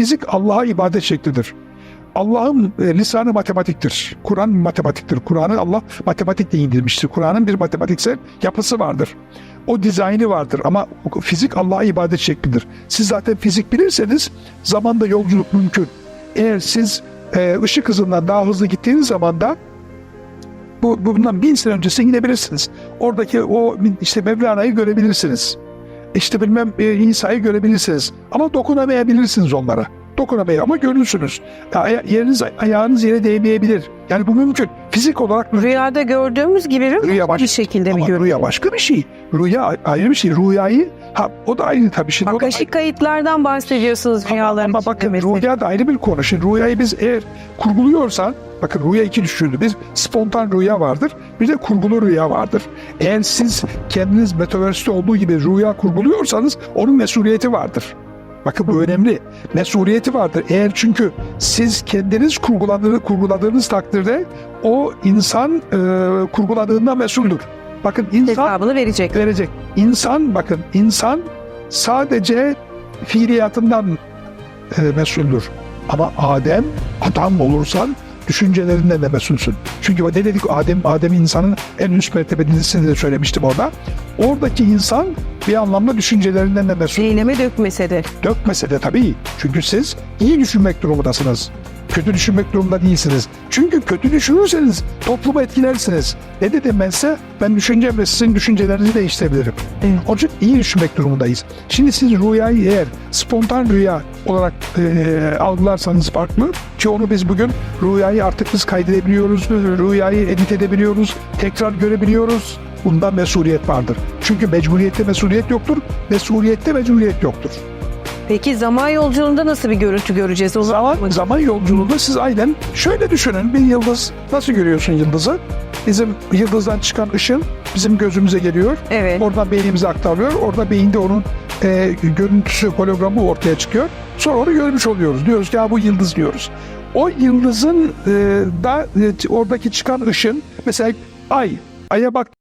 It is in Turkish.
fizik Allah'a ibadet şeklidir. Allah'ın e, lisanı matematiktir. Kur'an matematiktir. Kur'an'ı Allah matematikle indirmiştir. Kur'an'ın bir matematiksel yapısı vardır. O dizaynı vardır ama fizik Allah'a ibadet şeklidir. Siz zaten fizik bilirseniz zamanda yolculuk mümkün. Eğer siz e, ışık hızından daha hızlı gittiğiniz zaman da bu bundan bin sene öncesine gidebilirsiniz. Oradaki o işte Mevlana'yı görebilirsiniz. İşte bilmem e, İsa'yı görebilirsiniz. Ama dokunamayabilirsiniz onlara. Dokunamayı ama görürsünüz. Ya, yeriniz, ayağınız yere değmeyebilir. Yani bu mümkün. Fizik olarak mümkün. Rüyada gördüğümüz gibi mi? Rüya baş- bir şekilde mi Ama görüyoruz? rüya başka bir şey. Rüya ayrı bir şey. Rüyayı ha, o da ayrı tabii. Şimdi o da Akaşik kayıtlardan bahsediyorsunuz Ama- rüyaların Ama bakın içinde mesela. rüya da ayrı bir konu. Şimdi rüyayı biz eğer kurguluyorsan, bakın rüya iki düşündü. Bir spontan rüya vardır, bir de kurgulu rüya vardır. Eğer siz kendiniz metaverse'te olduğu gibi rüya kurguluyorsanız onun mesuliyeti vardır. Bakın bu önemli. Mesuliyeti vardır. Eğer çünkü siz kendiniz kurguladığınız, kurguladığınız takdirde o insan e, kurguladığında mesuldür. Bakın insan Hesabını verecek. verecek. İnsan bakın insan sadece fiiliyatından e, mesuldür. Ama Adem adam olursan düşüncelerinden de mesulsün. Çünkü ne dedik Adem Adem insanın en üst mertebesini de söylemiştim orada. Oradaki insan bir anlamda düşüncelerinden de mesul. Eyleme dökmese de. Dökmese de tabii. Çünkü siz iyi düşünmek durumundasınız. Kötü düşünmek durumunda değilsiniz. Çünkü kötü düşünürseniz toplumu etkilersiniz. Ne dedim ben size? Ben düşüncem ve sizin düşüncelerinizi değiştirebilirim. Evet. Onun için iyi düşünmek durumundayız. Şimdi siz rüyayı eğer spontan rüya olarak e, algılarsanız farklı ki onu biz bugün rüyayı artık biz kaydedebiliyoruz, rüyayı edit edebiliyoruz, tekrar görebiliyoruz. Bunda mesuliyet vardır. Çünkü mecburiyette mesuliyet yoktur, mesuliyette mecburiyet yoktur. Peki zaman yolculuğunda nasıl bir görüntü göreceğiz? O zaman Zaman, zaman yolculuğunda siz aynen şöyle düşünün. Bir yıldız, nasıl görüyorsun yıldızı? Bizim yıldızdan çıkan ışın bizim gözümüze geliyor. Evet. Oradan beynimize aktarılıyor. Orada beyinde onun e, görüntüsü, hologramı ortaya çıkıyor. Sonra onu görmüş oluyoruz. Diyoruz ki ya bu yıldız diyoruz. O yıldızın e, da e, oradaki çıkan ışın mesela ay, aya bak